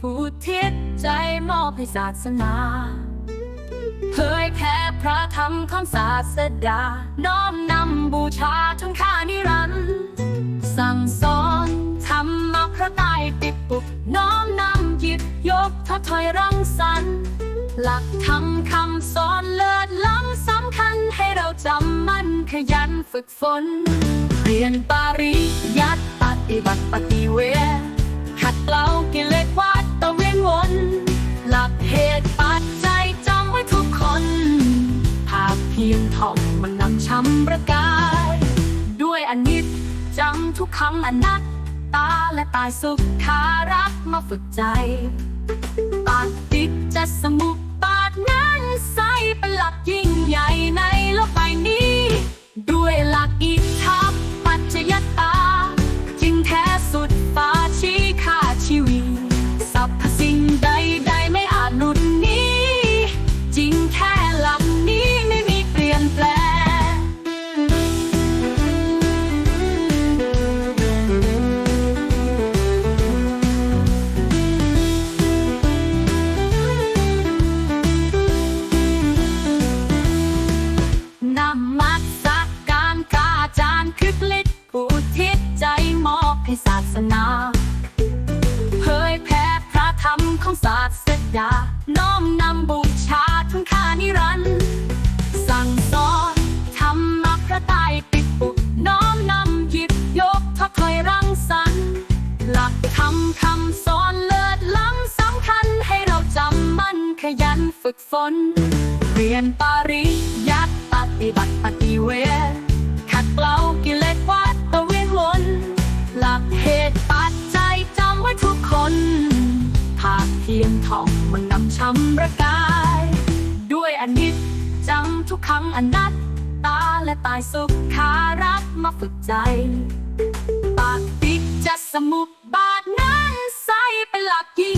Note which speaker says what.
Speaker 1: ผู้เทศใจมอบให้ศาสนาเผยแผ่พระธรรมคำศาสดา น้อมนำบูชาจนข้านิรันดร์สั่งสอนธรรมะพระไตรปิฎกน้อมนำหยิบยกทถอยรังสรรค์หลักธรรมคำสอนเลิศล้ำสำคัญให้เราจำมั่นขยันฝึกฝน เรียนปาริยัติปฏิบัติปฏิเวทขัดเกลากิากเพียงท่องมันนำช้ำประกาย ด้วยอนิจจังทุกครั้งอนัตตาและตายสุขคารักมาฝึกใจ ปาติจะสมุป ศาสนาเผยแผ่พระธรรมของศาสดา น้อมนำบูชาทุนค่านิรันดร์สั่งสอนธรรมะพระไตรปิฎกน้อมนำหยิบยกทดถอยรังสรรค์หลักธรรมคำสอนเลิศล้ำสำคัญให้เราจำมั่นขยันฝึกฝน เรียนปาริยัติปฏิบัติปฏิเวท ทองมันนำช้ำประกาย ด้วยอนิจจังทุกครั้งอนัตตาและตายสุขคารักมาฝึกใจ ปากปิกจะสมุปบาทนั้นใสเป็นหลักยิ่ง